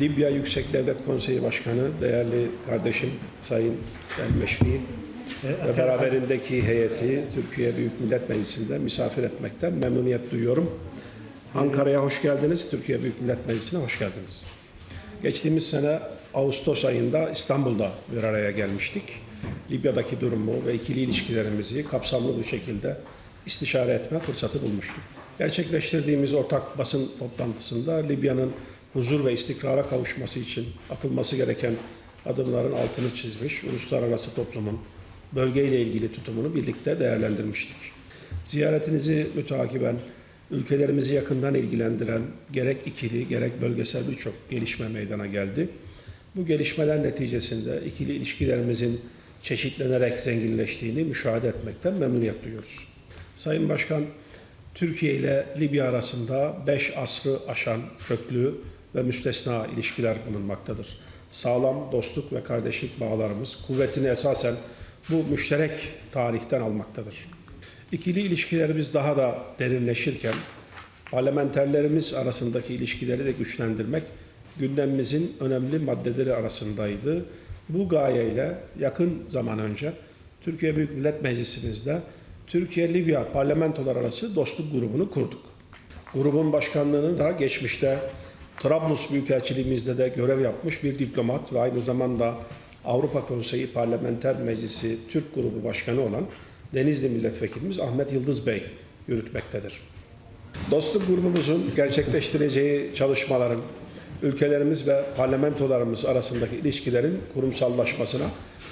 Libya Yüksek Devlet Konseyi Başkanı, değerli kardeşim Sayın El Meşri ve beraberindeki heyeti Türkiye Büyük Millet Meclisi'nde misafir etmekten memnuniyet duyuyorum. Ankara'ya hoş geldiniz, Türkiye Büyük Millet Meclisi'ne hoş geldiniz. Geçtiğimiz sene Ağustos ayında İstanbul'da bir araya gelmiştik. Libya'daki durumu ve ikili ilişkilerimizi kapsamlı bir şekilde istişare etme fırsatı bulmuştuk. Gerçekleştirdiğimiz ortak basın toplantısında Libya'nın huzur ve istikrara kavuşması için atılması gereken adımların altını çizmiş, uluslararası toplumun bölgeyle ilgili tutumunu birlikte değerlendirmiştik. Ziyaretinizi mütakiben ülkelerimizi yakından ilgilendiren gerek ikili gerek bölgesel birçok gelişme meydana geldi. Bu gelişmeler neticesinde ikili ilişkilerimizin çeşitlenerek zenginleştiğini müşahede etmekten memnuniyet duyuyoruz. Sayın Başkan, Türkiye ile Libya arasında 5 asrı aşan köklü ve müstesna ilişkiler bulunmaktadır. Sağlam dostluk ve kardeşlik bağlarımız kuvvetini esasen bu müşterek tarihten almaktadır. İkili ilişkilerimiz daha da derinleşirken parlamenterlerimiz arasındaki ilişkileri de güçlendirmek gündemimizin önemli maddeleri arasındaydı. Bu gayeyle yakın zaman önce Türkiye Büyük Millet Meclisimizde Türkiye-Libya parlamentolar arası dostluk grubunu kurduk. Grubun başkanlığını da geçmişte Trablus Büyükelçiliğimizde de görev yapmış bir diplomat ve aynı zamanda Avrupa Konseyi Parlamenter Meclisi Türk Grubu Başkanı olan Denizli Milletvekilimiz Ahmet Yıldız Bey yürütmektedir. Dostluk grubumuzun gerçekleştireceği çalışmaların ülkelerimiz ve parlamentolarımız arasındaki ilişkilerin kurumsallaşmasına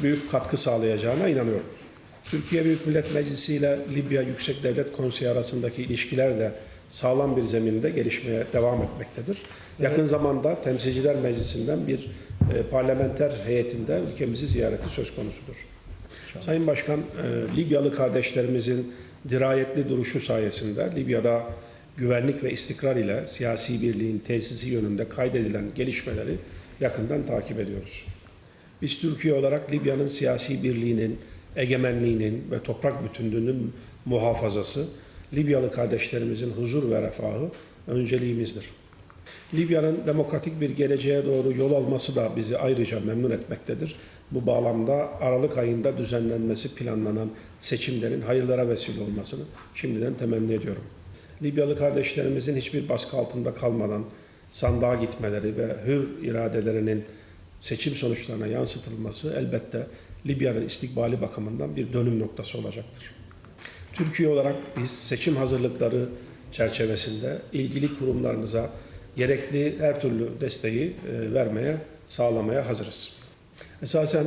büyük katkı sağlayacağına inanıyorum. Türkiye Büyük Millet Meclisi ile Libya Yüksek Devlet Konseyi arasındaki ilişkiler de sağlam bir zeminde gelişmeye devam etmektedir. Yakın zamanda Temsilciler Meclisi'nden bir e, parlamenter heyetinde ülkemizi ziyareti söz konusudur. Sayın Başkan, e, Libyalı kardeşlerimizin dirayetli duruşu sayesinde Libya'da güvenlik ve istikrar ile siyasi birliğin tesisi yönünde kaydedilen gelişmeleri yakından takip ediyoruz. Biz Türkiye olarak Libya'nın siyasi birliğinin, egemenliğinin ve toprak bütünlüğünün muhafazası, Libyalı kardeşlerimizin huzur ve refahı önceliğimizdir. Libya'nın demokratik bir geleceğe doğru yol alması da bizi ayrıca memnun etmektedir. Bu bağlamda Aralık ayında düzenlenmesi planlanan seçimlerin hayırlara vesile olmasını şimdiden temenni ediyorum. Libyalı kardeşlerimizin hiçbir baskı altında kalmadan sandığa gitmeleri ve hür iradelerinin seçim sonuçlarına yansıtılması elbette Libya'nın istikbali bakımından bir dönüm noktası olacaktır. Türkiye olarak biz seçim hazırlıkları çerçevesinde ilgili kurumlarınıza gerekli her türlü desteği e, vermeye, sağlamaya hazırız. Esasen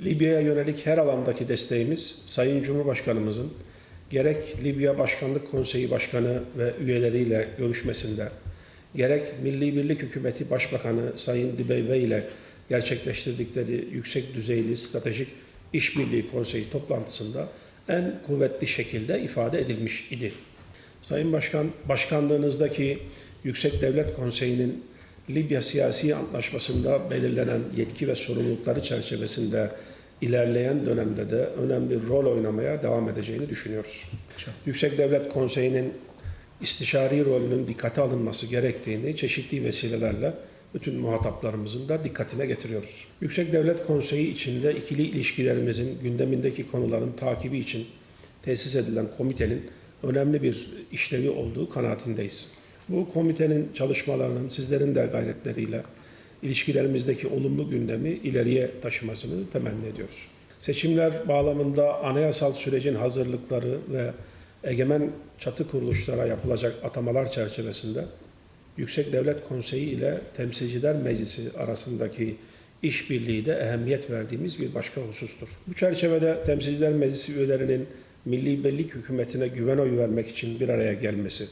Libya'ya yönelik her alandaki desteğimiz Sayın Cumhurbaşkanımızın gerek Libya Başkanlık Konseyi Başkanı ve üyeleriyle görüşmesinde, gerek Milli Birlik Hükümeti Başbakanı Sayın Dibeyve ile gerçekleştirdikleri yüksek düzeyli stratejik işbirliği konseyi toplantısında en kuvvetli şekilde ifade edilmiş idi. Sayın Başkan, başkanlığınızdaki Yüksek Devlet Konseyi'nin Libya Siyasi Antlaşması'nda belirlenen yetki ve sorumlulukları çerçevesinde ilerleyen dönemde de önemli rol oynamaya devam edeceğini düşünüyoruz. Yüksek Devlet Konseyi'nin istişari rolünün dikkate alınması gerektiğini çeşitli vesilelerle bütün muhataplarımızın da dikkatine getiriyoruz. Yüksek Devlet Konseyi içinde ikili ilişkilerimizin gündemindeki konuların takibi için tesis edilen komitenin önemli bir işlevi olduğu kanaatindeyiz. Bu komitenin çalışmalarının sizlerin de gayretleriyle ilişkilerimizdeki olumlu gündemi ileriye taşımasını temenni ediyoruz. Seçimler bağlamında anayasal sürecin hazırlıkları ve egemen çatı kuruluşlara yapılacak atamalar çerçevesinde Yüksek Devlet Konseyi ile Temsilciler Meclisi arasındaki işbirliği de ehemmiyet verdiğimiz bir başka husustur. Bu çerçevede Temsilciler Meclisi üyelerinin Milli Birlik Hükümeti'ne güven oyu vermek için bir araya gelmesi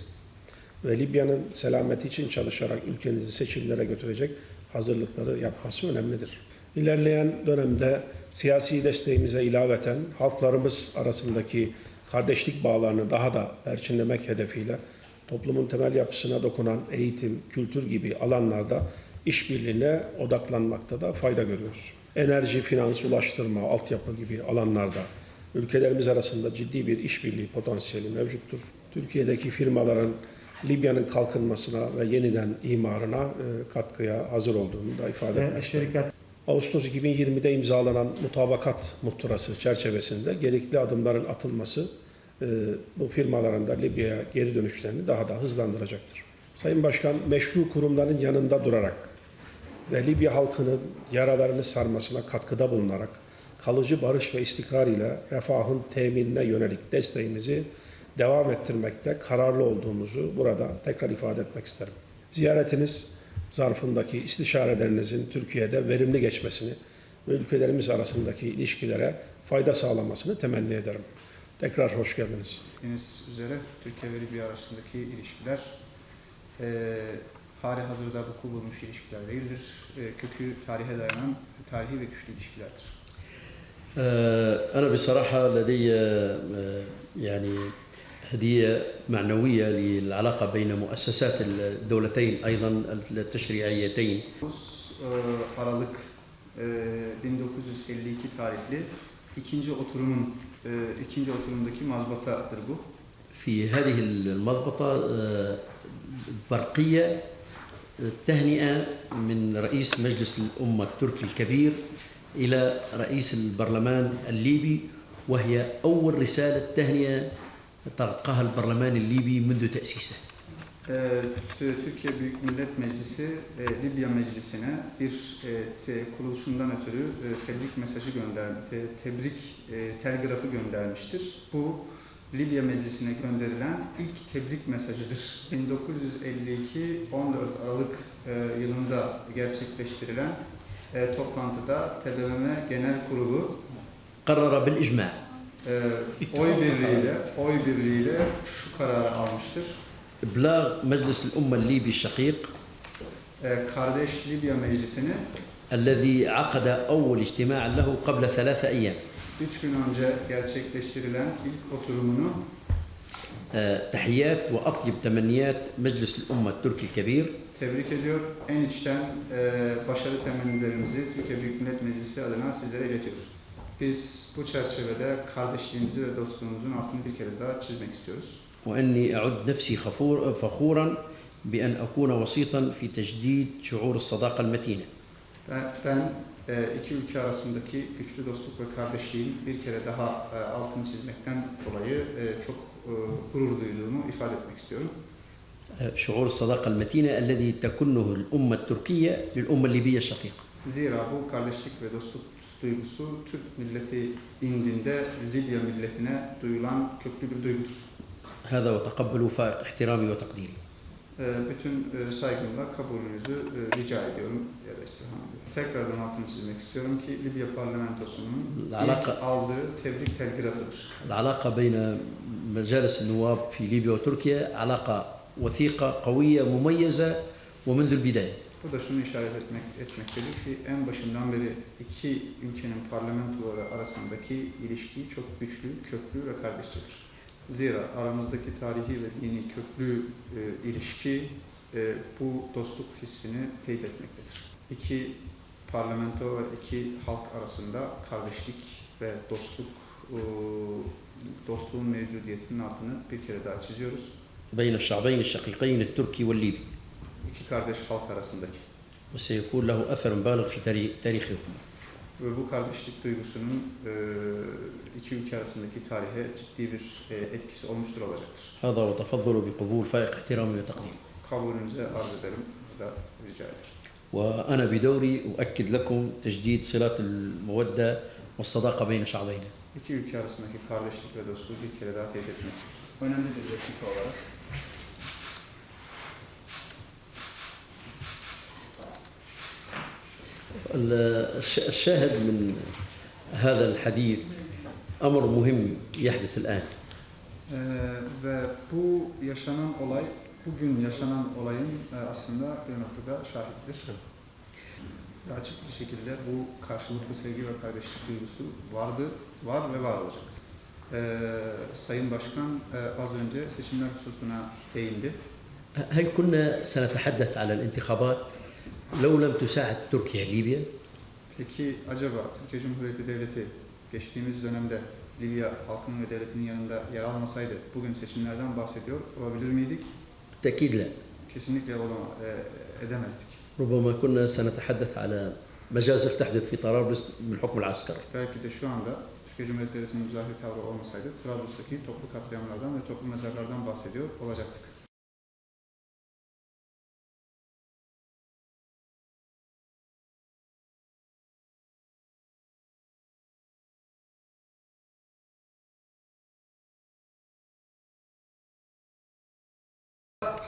ve Libya'nın selameti için çalışarak ülkenizi seçimlere götürecek hazırlıkları yapması önemlidir. İlerleyen dönemde siyasi desteğimize ilaveten halklarımız arasındaki kardeşlik bağlarını daha da perçinlemek hedefiyle toplumun temel yapısına dokunan eğitim, kültür gibi alanlarda işbirliğine odaklanmakta da fayda görüyoruz. Enerji, finans, ulaştırma, altyapı gibi alanlarda ülkelerimiz arasında ciddi bir işbirliği potansiyeli mevcuttur. Türkiye'deki firmaların Libya'nın kalkınmasına ve yeniden imarına e, katkıya hazır olduğunu da ifade etmek. Ağustos 2020'de imzalanan mutabakat muhtırası çerçevesinde gerekli adımların atılması bu firmaların da Libya'ya geri dönüşlerini daha da hızlandıracaktır. Sayın Başkan, meşru kurumların yanında durarak ve Libya halkının yaralarını sarmasına katkıda bulunarak kalıcı barış ve istikrar ile refahın teminine yönelik desteğimizi devam ettirmekte kararlı olduğumuzu burada tekrar ifade etmek isterim. Ziyaretiniz zarfındaki istişarelerinizin Türkiye'de verimli geçmesini ve ülkelerimiz arasındaki ilişkilere fayda sağlamasını temenni ederim. Tekrar hoş geldiniz. Bildiğiniz üzere Türkiye ve Libya arasındaki ilişkiler e, hali hazırda vuku bulmuş ilişkiler değildir. E, kökü tarihe dayanan tarihi ve güçlü ilişkilerdir. آه، أنا بصراحة لدي آه، يعني هدية معنوية للعلاقة بين مؤسسات الدولتين أيضا التشريعيتين 9 e, Aralık e, 1952 tarihli ikinci oturumun e, ikinci oturumdaki mazbatadır bu. في هذه المضبطة آه، برقية آه، تهنئة من رئيس مجلس الأمة التركي الكبير إلى رئيس البرلمان الليبي وهي أول رسالة تهنئة تلقاها البرلمان الليبي منذ تأسيسه Ee, Türkiye Büyük Millet Meclisi e, Libya Meclisi'ne bir e, kuruluşundan ötürü e, tebrik mesajı gönderdi, tebrik telgrafı göndermiştir. Bu Libya Meclisi'ne gönderilen ilk tebrik mesajıdır. 1952 14 Aralık yılında gerçekleştirilen toplantıda TBMM Genel Kurulu karara bil icma oy birliğiyle oy birliğiyle şu kararı almıştır. إبلاغ مجلس الأمة الليبي الشقيق E, Kardeş Libya Meclisi'ni الذي عقد أول اجتماع له قبل ثلاثة أيام üç gün önce gerçekleştirilen ilk oturumunu آه، تحيات وأطيب تمنيات مجلس الأمة التركي الكبير tebrik ediyor. En içten e, başarı temennilerimizi Türkiye Büyük Millet Meclisi adına sizlere iletiyoruz. Biz bu çerçevede kardeşliğimizi ve dostluğumuzun altını bir kere daha çizmek istiyoruz. وأني أعد نفسي خفور فخورا بأن أكون وسيطا في تجديد شعور الصداقة المتينة Ben, e, iki ülke arasındaki güçlü dostluk ve kardeşliğin bir kere daha e, altını çizmekten dolayı e, çok e, gurur duyduğumu ifade etmek istiyorum. آه، شعور الصداقة المتينة الذي تكنه الأمة التركية للأمة الليبية الشقيقة Zira bu kardeşlik ve dostluk duygusu Türk milleti indinde Libya milletine duyulan köklü bir duygudur. هذا وتقبلوا فاحترامي وتقديري Ee, Bütün e, saygımla kabulünüzü e, rica ediyorum ya da istirham ediyorum. Tekrardan altını çizmek istiyorum ki Libya parlamentosunun Alaka- ilk aldığı tebrik telgrafıdır. العلاقة بين مجالس النواب في ليبيا وتركيا علاقة وثيقة قوية مميزة ومنذ البداية Bu da şunu işaret etmek, etmektedir ki en başından beri iki ülkenin parlamentoları arasındaki ilişki çok güçlü, köklü ve kardeşçedir. Zira aramızdaki tarihi ve dini köklü e, ilişki e, bu dostluk hissini teyit etmektedir. İki parlamento ve iki halk arasında kardeşlik ve dostluk e, dostluğun mevcudiyetinin altını bir kere daha çiziyoruz. بين الشعبين الشقيقين التركي والليبي İki kardeş halk arasındaki. وسيكون له أثر بالغ في تاري- تاريخهم Ve bu kardeşlik duygusunun e, iki ülke arasındaki tarihe ciddi bir e, etkisi olmuştur olacaktır. هذا وتفضلوا بقبول فائق احترامي وتقديري Kabulünüze arz ederim da rica ederim. وأنا بدوري أؤكد لكم تجديد صلات المودة والصداقة بين شعبينا İki ülke arasındaki kardeşlik ve dostluğu bir kere daha teyit etmek önemli bir vesika olarak الشاهد من هذا الحديث أمر مهم يحدث الآن e, ve bu yaşanan olay, bugün yaşanan olayın e, aslında bir noktada şahittir. Ve Açık bir şekilde bu karşılıklı sevgi ve kardeşlik duygusu vardı, var ve var olacak. E, Sayın Başkan e, az önce seçimler hususuna değindi. هل كنا سنتحدث على الانتخابات لو لم تساعد تركيا ليبيا Peki acaba Türkiye Cumhuriyeti Devleti geçtiğimiz dönemde Libya halkının ve devletinin yanında yer almasaydı bugün seçimlerden bahsediyor olabilir miydik? بالتأكيد لا Kesinlikle olama, e, edemezdik. ربما كنا سنتحدث على مجازر تحدث في طرابلس بالحكم العسكري Belki de şu anda Türkiye Cumhuriyeti Devleti'nin müzahir tavrı olmasaydı Trablus'taki toplu katliamlardan ve toplu mezarlardan bahsediyor olacaktık.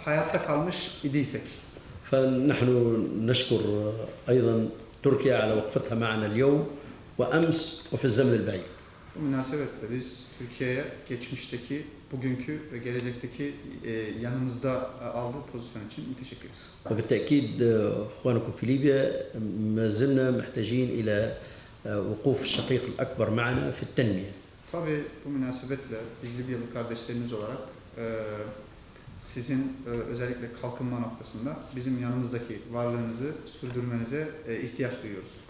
Hayatta kalmış idiysek فنحن نشكر أيضا تركيا على وقفتها معنا اليوم وأمس وفي الزمن البعيد Bu münasebetle biz Türkiye'ye geçmişteki, bugünkü ve gelecekteki e, yanımızda e, aldığı pozisyon için teşekkür ederiz. وبالتأكيد أخوانكم في ليبيا ما زلنا محتاجين إلى وقوف الشقيق الأكبر معنا في التنمية Tabii bu münasebetle biz Libyalı kardeşleriniz olarak e, sizin e, özellikle kalkınma noktasında bizim yanımızdaki varlığınızı sürdürmenize e, ihtiyaç duyuyoruz.